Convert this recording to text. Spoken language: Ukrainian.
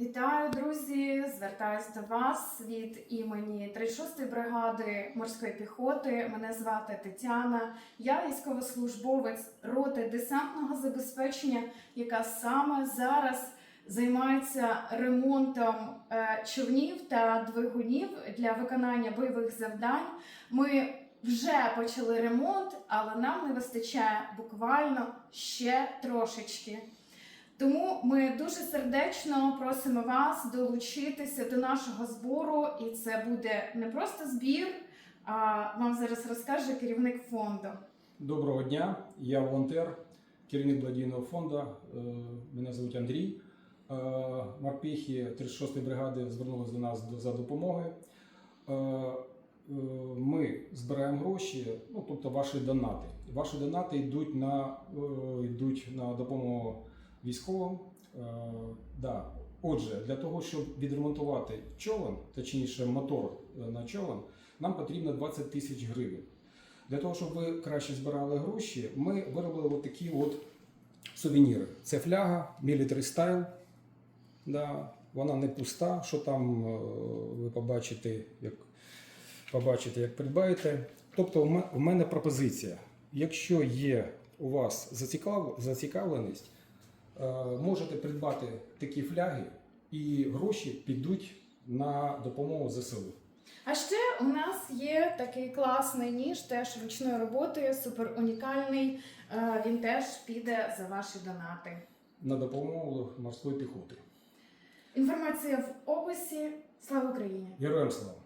Вітаю, друзі! Звертаюсь до вас від імені 36-ї бригади морської піхоти. Мене звати Тетяна. Я військовослужбовець роти десантного забезпечення, яка саме зараз займається ремонтом е, човнів та двигунів для виконання бойових завдань. Ми вже почали ремонт, але нам не вистачає буквально ще трошечки. Тому ми дуже сердечно просимо вас долучитися до нашого збору, і це буде не просто збір, а вам зараз розкаже керівник фонду. Доброго дня, я волонтер, керівник благодійного фонду. Е, Мене звуть Андрій. Е, Морпіхи 36-ї бригади звернулися до нас за допомогою. Е, Ми збираємо гроші, ну тобто ваші донати. Ваші донати йдуть на, йдуть на допомогу військовим. Е, Да. Отже, для того, щоб відремонтувати човен, точніше мотор е, на човен, нам потрібно 20 тисяч гривень. Для того, щоб ви краще збирали гроші, ми виробили от такі от сувеніри. Це фляга Military Style. Да, вона не пуста, що там е, ви побачите, як, побачите, як придбаєте. Тобто, в мене пропозиція. Якщо є у вас зацікав- зацікавленість, можете придбати такі фляги, і гроші підуть на допомогу ЗСУ. А ще у нас є такий класний ніж, теж ручної роботи, супер унікальний. Е, Він теж піде за ваші донати. На допомогу морської піхоти. Інформація в описі. Слава Україні! Героям слава!